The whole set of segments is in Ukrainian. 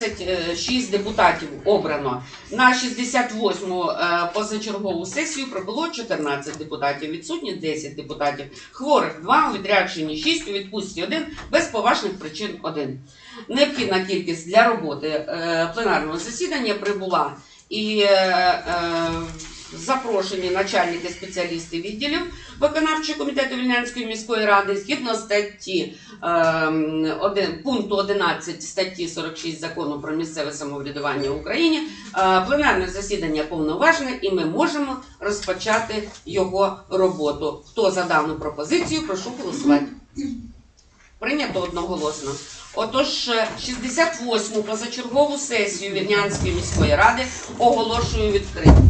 26 депутатів обрано. На 68-му е, позачергову сесію прибуло 14 депутатів, відсутні 10 депутатів, хворих 2, у відрядженні 6, у відпустці 1, без поважних причин 1. Необхідна кількість для роботи е, пленарного засідання прибула і е, запрошені начальники спеціалісти відділів виконавчого комітету Вільнянської міської ради згідно статті ем, один, пункту 11 статті 46 закону про місцеве самоврядування в Україні. Е, Пленарне засідання повноважне і ми можемо розпочати його роботу. Хто за дану пропозицію, прошу голосувати. Прийнято одноголосно. Отож, е, 68-му позачергову сесію Вірнянської міської ради оголошую відкритою.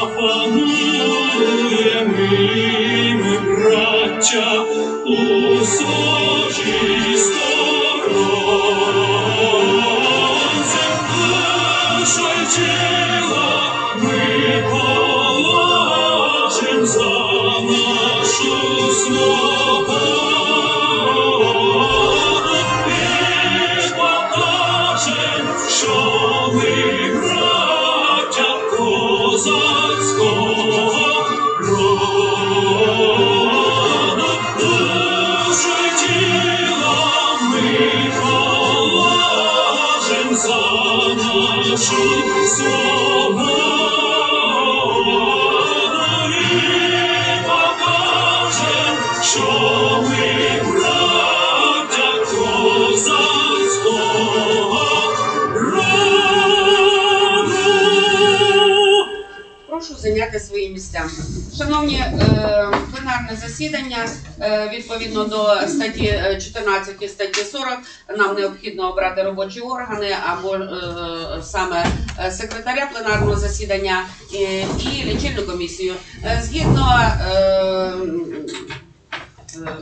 запануємо ми, браття, у своїй Прошу зайняти свої місця. Шановні, е, пленарне засідання е, відповідно до статті е, 14 і статті 40 нам необхідно обрати робочі органи або е, саме е, секретаря пленарного засідання і, лічильну комісію. Е, Згідно е, е,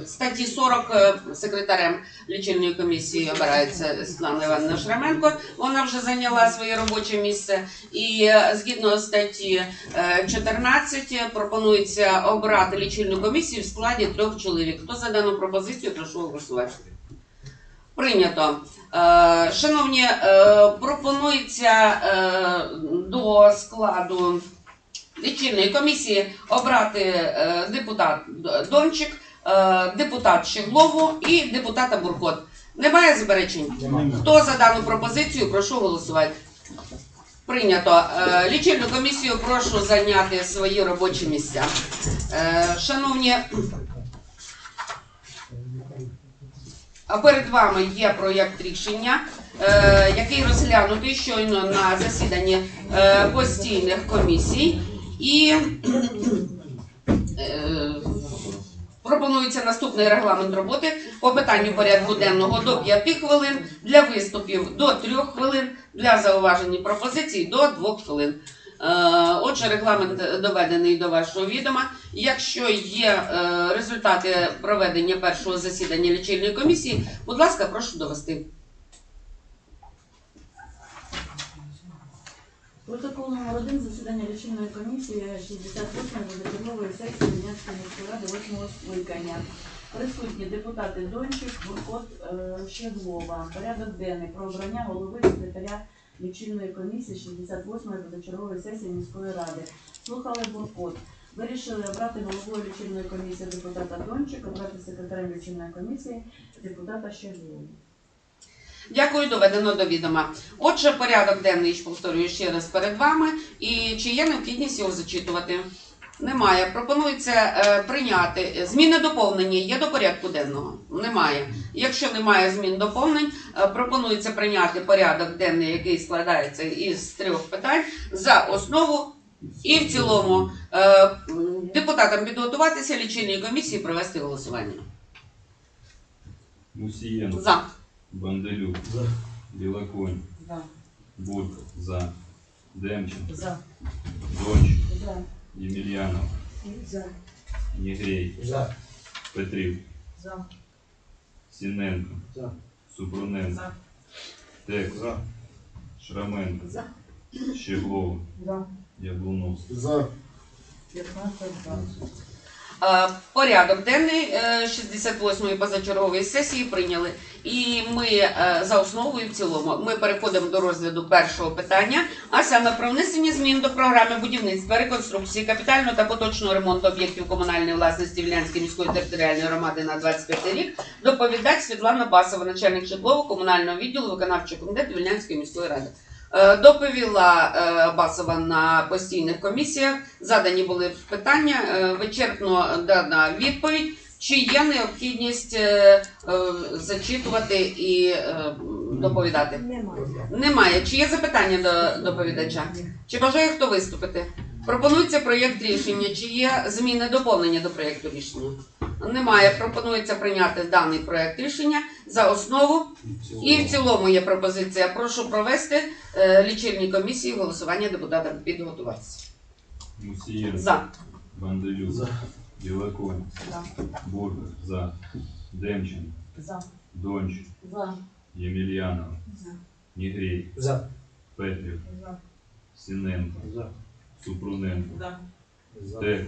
статті 40 е, секретарем лічильної комісії обирається Світлана Івановна Шраменко. Вона вже зайняла своє робоче місце. І е, згідно статті е, 14 пропонується обрати лічильну комісію в складі трьох чоловік. Хто за дану пропозицію, прошу голосувати. Прийнято. Е, Шановні, е, пропонується е, до складу лічильної комісії обрати е, депутат Дончик, е, депутат Щеглову і депутата Буркот. Немає заперечень? Хто за дану пропозицію, прошу голосувати. Прийнято. Е, Лічильну комісію прошу зайняти свої робочі місця. Е, Шановні, а перед вами є проєкт рішення, е, який розглянутий щойно на засіданні е, постійних комісій. І е, пропонується наступний регламент роботи по питанню порядку денного до 5 хвилин, для виступів до 3 хвилин, для зауважень і пропозицій до 2 хвилин. Е, Отже, регламент доведений до вашого відома. Якщо є е, результати проведення першого засідання лічильної комісії, будь ласка, прошу довести. Протокол номер 1 засідання лічильної комісії 68-ї позачергової сесії Вінянської міської ради 8 скликання. Присутні депутати Дончик, Буркот, е, Щеглова. Порядок денний про обрання голови секретаря лічильної комісії 68-ї позачергової сесії міської ради. Слухали Буркот. Вирішили обрати головою лічильної комісії депутата Дончик, обрати секретарем лічильної комісії депутата Щеглову. Дякую, доведено до відома. Отже, порядок денний, повторюю ще раз перед вами. І чи є необхідність його зачитувати? Немає. Пропонується е, прийняти зміни доповнення є до порядку денного. Немає. Якщо немає змін доповнень, е, пропонується прийняти порядок денний, який складається із трьох питань за основу і в цілому. Е, депутатам підготуватися, лічильній комісії провести голосування. Мусієнко, За. Банделюк, Білоконь, Бурка, за. Демченко, За. Дончик, За. Ємельянов, За. Єгрей, За. Петрів, За. Сіненко, За. Супруненко, За. Тек, Шраменко, За. Щеглова, За. Яблуновський. За. 15 за. Е, Порядок денний е, 68-ї позачергової сесії прийняли. І ми е, за основу і в цілому ми переходимо до розгляду першого питання, а саме про внесення змін до програми будівництва, реконструкції, капітального та поточного ремонту об'єктів комунальної власності Вілянської міської територіальної громади на 25 рік. Доповідач Світлана Басова, начальник житлово-комунального відділу виконавчого комітету Вільнянської міської ради. Е, Доповіла е, Басова на постійних комісіях. Задані були питання, вичерпно дана відповідь. Чи є необхідність е, е, зачитувати і е, доповідати? Немає. Чи є запитання до доповідача? Чи бажає хто виступити? Пропонується проєкт рішення. Чи є зміни доповнення до проєкту рішення? Немає. Пропонується прийняти даний проєкт рішення за основу і в цілому є пропозиція. Прошу провести е, лічильні комісії голосування депутатам підготуватися. Мусієнко, За. Банделюк, За. Білоконь, за. Демченко, За. Дончик, За. Ємельянов, За. Єгрей, За. Петрів, За. Сіненко, За. Супруненко, За. За.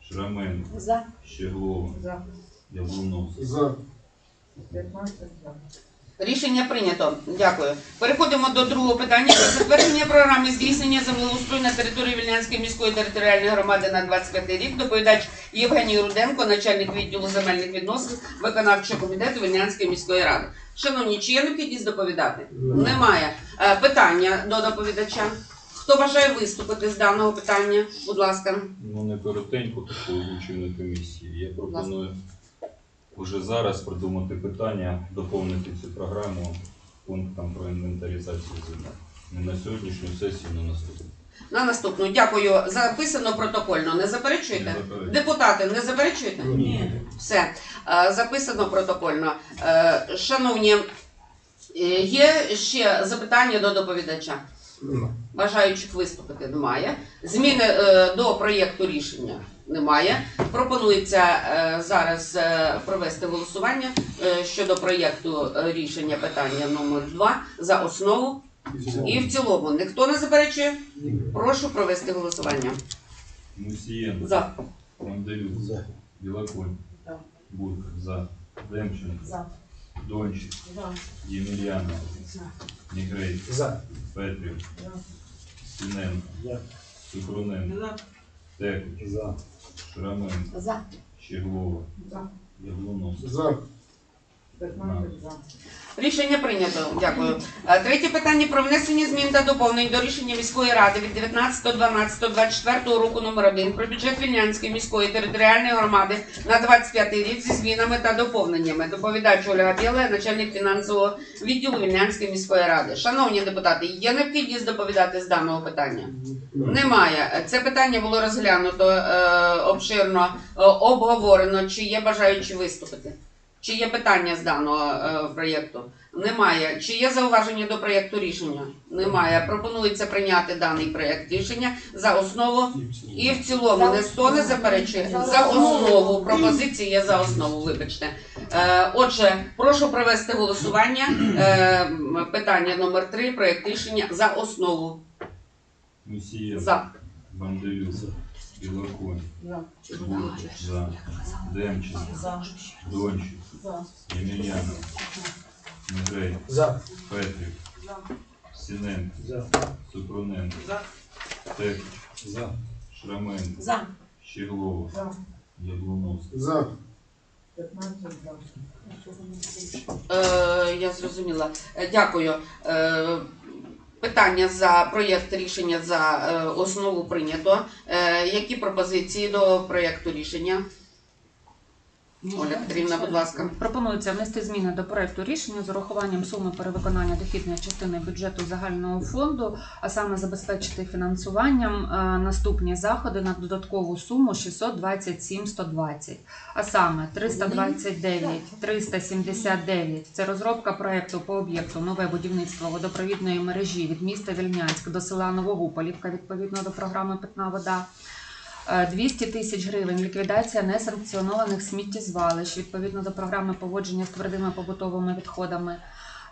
Шраменко, За. Щеглова, За. Яблуновський. За. 15 за. Рішення прийнято. Дякую. Переходимо до другого питання про затвердження програми здійснення землеустрою на території Вільнянської міської територіальної громади на 25 рік. Доповідач Євгеній Руденко, начальник відділу земельних відносин виконавчого комітету Вільнянської міської ради. Шановні, чи є необхідність доповідати? Немає. Е, Питання до доповідача. Хто бажає виступити з даного питання? Будь ласка. Ну, не коротенько таку озвучену комісії. Я пропоную уже зараз придумати питання, доповнити цю програму пунктом про інвентаризацію земель. Не на сьогоднішню сесію, не на наступну. На наступну. Дякую. Записано протокольно. Не заперечуєте? Не заперечую. Депутати, не заперечуєте? Ні. Все, Е, записано протокольно. Е, Шановні, е, є ще запитання до доповідача. Бажаючих виступити немає. Зміни е, до проєкту рішення немає. Пропонується е, зараз е, провести голосування е, щодо проєкту рішення питання номер 2 за основу і в цілому. Ніхто не заперечує? Прошу провести голосування. Мусієнко, За. Манделюк, За. Білоконь, За. Бурка, за. Демченко, За. Дончик, За. Ємельянов, За. Негрей, За. Петрів, За. Сіненко, За. Супруненко, За. Текуч, За. Шраменко, За. Щеглова, За. Яблуновський. За. 15 за. Рішення прийнято. Дякую. Е, Третє питання про внесення змін та доповнень до рішення міської ради від 19.12.24 року номер 1 про бюджет Вільнянської міської територіальної громади на 25 рік зі змінами та доповненнями. Доповідач Ольга Біла, начальник фінансового відділу Вільнянської міської ради. Шановні депутати, є необхідність доповідати з даного питання? Немає. Це питання було розглянуто е, обширно, е, обговорено. Чи є бажаючі виступити? Чи є питання з даного е, проєкту? Немає. Чи є зауваження до проєкту рішення? Немає. Пропонується прийняти даний проєкт рішення за основу і в цілому. Ніхто не заперечує за основу. Пропозиції є за основу. Вибачте. Е, отже, прошу провести голосування. Е, питання номер 3 Проєкт рішення за основу. Мусієнко, За. Банделюк, Білоконь, За. За. Демченко, За. Дончик, За. Ємельянов, Негрей, За. Петрів, За. Сіненко, За. Супруненко, За. Текуч, За. Шраменко, За. Щеглова, За. 15 за. Е, я зрозуміла. Е, Дякую. Е, питання за проєкт рішення за е, основу прийнято. Е, які пропозиції до проєкту рішення? Оля Петрівна, будь ласка. Пропонується внести зміни до проекту рішення з урахуванням суми перевиконання дохідної частини бюджету загального фонду, а саме забезпечити фінансуванням е, наступні заходи на додаткову суму 627 120. А саме 329 379 – це розробка проекту по об'єкту нове будівництво водопровідної мережі від міста Вільнянськ до села Новогуполівка відповідно до програми Питна вода. Е, 200 тисяч гривень ліквідація несанкціонованих сміттєзвалищ відповідно до програми поводження з твердими побутовими відходами.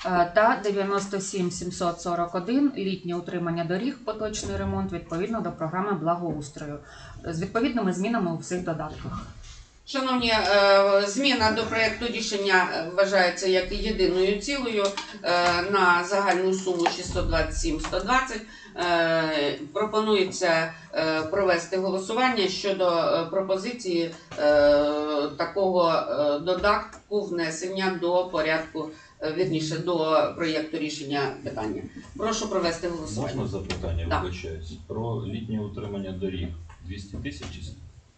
Е, Та 97 741 літнє утримання доріг, поточний ремонт відповідно до програми благоустрою з відповідними змінами у всіх додатках. Шановні, е, зміна до проекту рішення е, вважається як єдиною цілою е, на загальну суму 627 120. Е, Пропонується провести голосування щодо пропозиції такого додатку внесення до порядку, вірніше до проєкту рішення питання. Прошу провести голосування. Можна запитання, вибачаюсь? Про літнє утримання доріг 200 тисяч?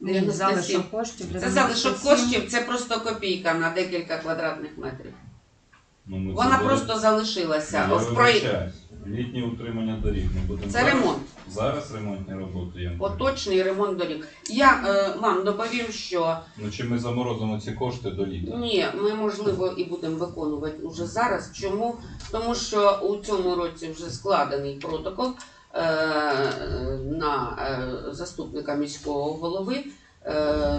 Чи скільки? Ні, 97. залишок коштів. Це залишок 97. коштів, це просто копійка на декілька квадратних метрів. Ну, ми Вона це просто залишилася Я в вибачаюсь. Літнє утримання доріг. Ми будемо Це зараз- ремонт, Зараз ремонтні роботи є. поточний ремонт доріг. Я е, вам доповім, що Ну чи ми заморозимо ці кошти до літа? ні, ми можливо і будемо виконувати уже зараз. Чому? Тому що у цьому році вже складений протокол заступника міського голови. Е,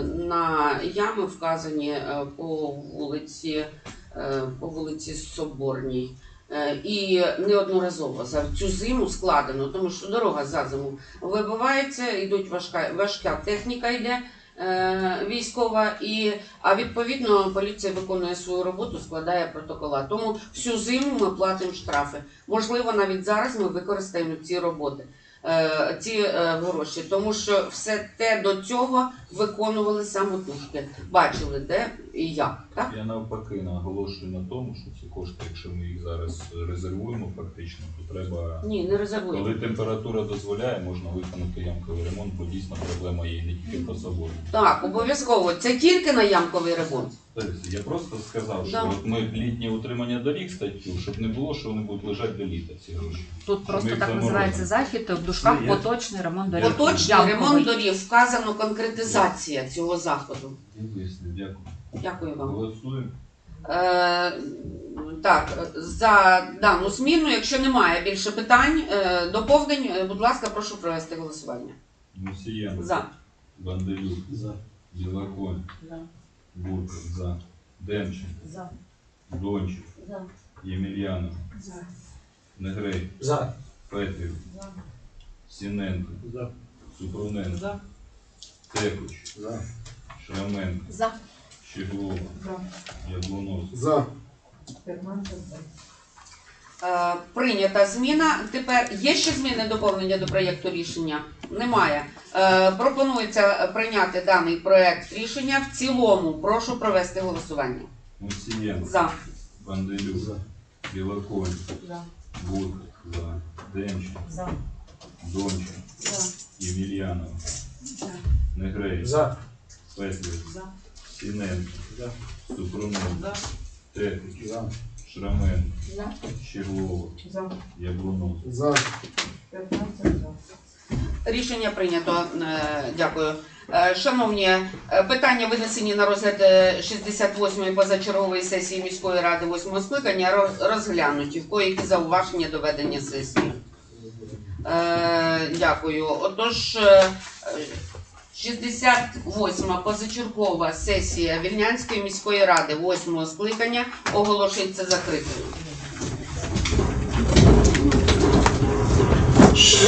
на ями вказані е, по вулиці, е, по вулиці Соборній. Е, І неодноразово за цю зиму складено, тому що дорога за зиму вибивається, йдуть важка, важка техніка йде е, військова, і, а відповідно поліція виконує свою роботу, складає протокола. Тому всю зиму ми платимо штрафи. Можливо, навіть зараз ми використаємо ці роботи. Е, Ці е, гроші, тому що все те до цього виконували самотужки, бачили де і як. Так Я навпаки наголошую на тому, що ці кошти, якщо ми їх зараз резервуємо фактично, то треба, ні, не резервуємо. коли температура дозволяє, можна виконати ямковий ремонт, бо дійсно проблема є не тільки по собою. Так, обов'язково. Це тільки на ямковий ремонт. Тобто, я просто сказав, що Да. от ми літнє утримання доріг статтю, щоб не було, що вони будуть лежати до літа ці гроші. Тут просто їх так називається захід в душках Ну, я- поточний ремонт доріг. Поточний Ямковий. ремонт доріг вказано конкретизація цього заходу. Я дякую. Дякую вам. Голосуємо. Е, так, за дану зміну, якщо немає більше питань, е, доповнень, е, будь ласка, прошу провести голосування. Мусієнко. За. Банделюк. За. Білоконь. За. Бурка. За. Демченко. За. Дончик. За. Ємельянов. За. Негрей. За. Петрів. За. Сіненко. За. Супруненко. За. Текуч. За. Шраменко. За. Щеглова, За. Яблонос. За. 15 за. Е, Прийнята зміна. Тепер є ще зміни доповнення до проєкту рішення? Немає. Е, Пропонується прийняти даний проєкт рішення в цілому. Прошу провести голосування. Мусієнко. За. Банделюк. За. Білоконь. За. Бурка. За. Демченко. За. Дончик. За. Ємельянов. За. Негрей. За. Петрів. За. Сіненко. За. Супруненко. За. Текуч. За. Шраменко. За. Щеглова. За. Яблонос. За. 15 за. Рішення прийнято. Е, Дякую. Е, Шановні, е, питання винесені на розгляд е, 68-ї позачергової сесії міської ради 8 скликання роз- розглянуті. В коїх зауваження до ведення сесії. Дякую. Отож, е, е, 68-ма позачергова сесія Вільнянської міської ради 8 скликання оголошується закритою. Ще